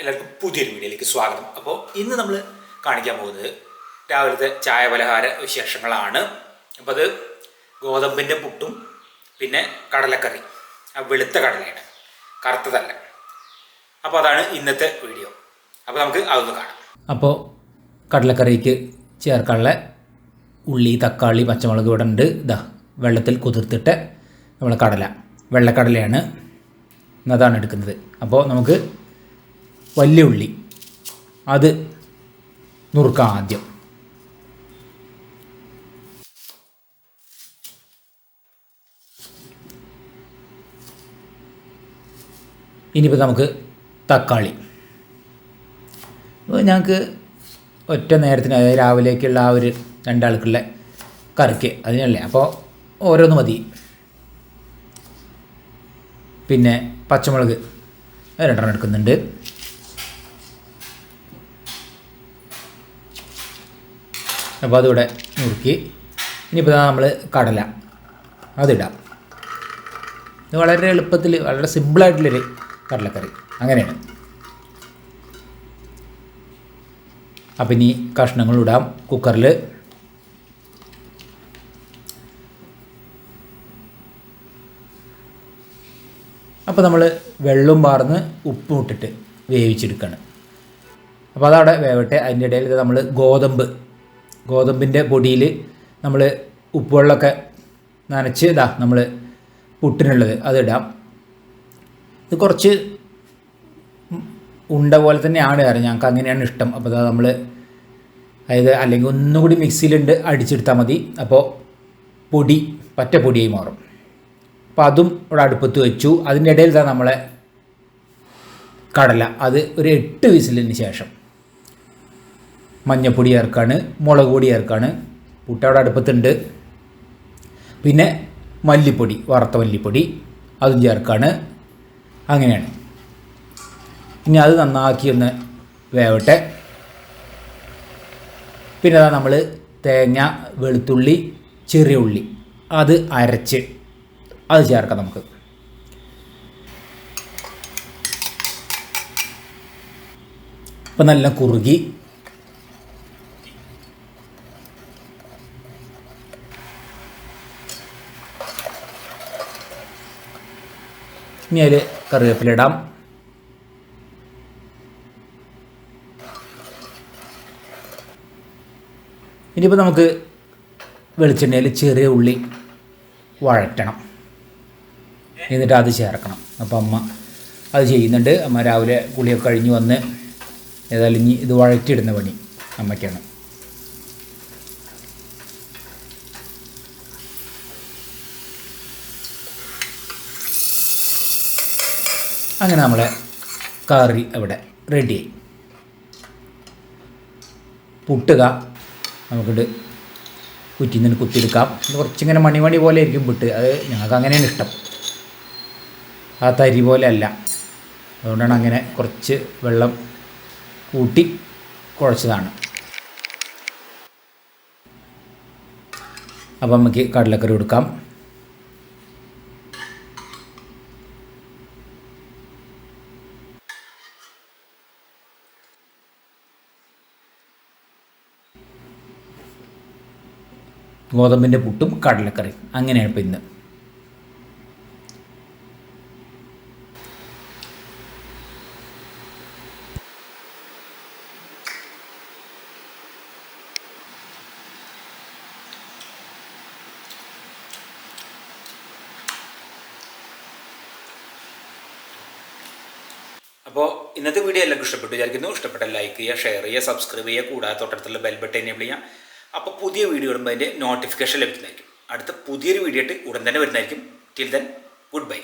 എല്ലാവർക്കും പുതിയൊരു വീഡിയോയിലേക്ക് സ്വാഗതം. അപ്പോൾ ഇന്ന് നമ്മൾ കാണിക്കാൻ പോകുന്നത് രാവിലത്തെ ചായ പലഹാര വിശേഷങ്ങളാണ്. അപ്പോൾ അത് ഗോതമ്പിന്റെ പുട്ടും പിന്നെ കടലക്കറി. ആ വെളുത്ത കടലയാണ്. കറുത്തതല്ല. അപ്പോൾ അതാണ് ഇന്നത്തെ വീഡിയോ. അപ്പോൾ നമുക്ക് അതൊന്ന് കാണാം. അപ്പോൾ കടലക്കറിക്ക് ചേർക്കാനുള്ള ഉള്ളി തക്കാളി പച്ചമുളക് ഇവിടെ ഉണ്ട്. ഇതാ വെള്ളത്തിൽ കുതിർത്തിട്ട് നമ്മൾ കടല വെള്ളക്കടലയാണ് അതാണ് എടുക്കുന്നത്. അപ്പോൾ നമുക്ക് വലിയ ഉള്ളി അത് നുറുക്കാം ആദ്യം ഇനിയിപ്പോൾ നമുക്ക് തക്കാളി. ഞങ്ങൾക്ക് ഒറ്റ നേരത്തിന് അതായത് രാവിലേക്കുള്ള ആ ഒരു രണ്ടാൾക്കുള്ള കറിക്ക് അതിനല്ലേ. അപ്പോൾ ഓരോന്ന് മതി. പിന്നെ പച്ചമുളക് രണ്ടെണ്ണം എടുക്കുന്നുണ്ട്. അപ്പോൾ അതിവിടെ നുറുക്കി. ഇനിയിപ്പോൾ നമ്മൾ കടല. അതിടാം. ഇത് വളരെ എളുപ്പത്തിൽ വളരെ സിമ്പിളായിട്ടുള്ളൊരു കടലക്കറി. അങ്ങനെയാണ്. അപ്പം ഇനി കഷ്ണങ്ങൾ ഇടാം. കുക്കറിൽ അപ്പോൾ നമ്മൾ വെള്ളം പാർന്ന് ഉപ്പും ഇട്ടിട്ട് വേവിച്ചെടുക്കുകയാണ് അപ്പോൾ അതവിടെ വേവട്ടെ. അതിന്റെ ഇടയിൽ നമ്മൾ ഗോതമ്പ് ഗോതമ്പിന്റെ പൊടിയിൽ നമ്മൾ ഉപ്പുവെള്ളമൊക്കെ നനച്ച് ഇതാ നമ്മൾ പുട്ടിനുള്ളത് അതിടാം ഇത് കുറച്ച് ഉണ്ട പോലെ തന്നെയാണ് കാരണം ഞങ്ങൾക്ക് അങ്ങനെയാണ് ഇഷ്ടം. അപ്പോൾ അതാ നമ്മൾ അതായത് അല്ലെങ്കിൽ ഒന്നുകൂടി മിക്സിയിലുണ്ട് അടിച്ചെടുത്താൽ മതി. അപ്പോൾ പൊടി പറ്റ പൊടിയായി മാറും. അപ്പോൾ അതും ഇവിടെ അടുപ്പത്ത് വെച്ചു. അതിന്റെ ഇടയിൽ തന്നെ നമ്മളെ കടല. അത് ഒരു എട്ട് വിസിലിന് ശേഷം. മഞ്ഞപ്പൊടി ചേർക്കാണ് മുളക് പൊടി ചേർക്കാണ് പുട്ട് അവിടെ അടുപ്പത്തുണ്ട്. പിന്നെ മല്ലിപ്പൊടി വറുത്ത മല്ലിപ്പൊടി അതും ചേർക്കാണ്. അങ്ങനെയാണ്. ഇനി അത് നന്നാക്കി ഒന്ന് വേവട്ടെ. പിന്നെ അതാ നമ്മൾ തേങ്ങ വെളുത്തുള്ളി ചെറിയ ഉള്ളി അത് അരച്ച് അത് ചേർക്കാം നമുക്ക്. ഇപ്പം നല്ല കുറുകി ഇനി അതിൽ കറിവേപ്പില ഇടാം. ഇനിയിപ്പോൾ നമുക്ക് വെളിച്ചെണ്ണയിൽ ചെറിയ ഉള്ളി വഴറ്റണം. എന്നിട്ട് അത് ചേർക്കണം. അപ്പോൾ അമ്മ അത് ചെയ്യുന്നുണ്ട്. അമ്മ രാവിലെ കുളിയൊക്കെ കഴിഞ്ഞ് വന്ന് ഏതായാലും ഇനി ഇത് വഴറ്റിയിടുന്ന പണി അമ്മയ്ക്കാണ്. അങ്ങനെ നമ്മളെ കറി അവിടെ റെഡിയായി പുട്ടുക. നമുക്കിട്ട് കുറ്റിയിൽ നിന്ന് കുത്തിയെടുക്കാം. കുറച്ചിങ്ങനെ മണിമണി മണി പോലെ ആയിരിക്കും പുട്ട്. അത് ഞങ്ങൾക്ക് അങ്ങനെയാണ് ഇഷ്ടം. ആ തരി പോലെ അല്ല. അതുകൊണ്ടാണ് അങ്ങനെ കുറച്ച് വെള്ളം കൂട്ടി കുഴച്ചതാണ്. അപ്പം നമുക്ക് കടലക്കറി കൊടുക്കാം. ഗോതമ്പിന്റെ പുട്ടും കടലക്കറി അങ്ങനെയാണ് ഇപ്പം ഇന്ന്. അപ്പോൾ ഇന്നത്തെ വീഡിയോ എല്ലാവർക്കും ഇഷ്ടപ്പെട്ടു വിചാരിക്കുന്നു. ഇഷ്ടപ്പെട്ട ലൈക്ക് ചെയ്യുക ഷെയർ ചെയ്യുക സബ്സ്ക്രൈബ് ചെയ്യുക. കൂടാതെ തൊട്ടടുത്തുള്ള ബെൽ ബട്ടൺ എനേബിൾ അപ്പോൾ പുതിയ വീഡിയോ ഇടുമ്പോൾ അതിന്റെ നോട്ടിഫിക്കേഷൻ ലഭിക്കുന്നതായിരിക്കും. അടുത്ത പുതിയൊരു വീഡിയോ ആയിട്ട് ഉടൻ തന്നെ വരുന്നതായിരിക്കും. Till then good bye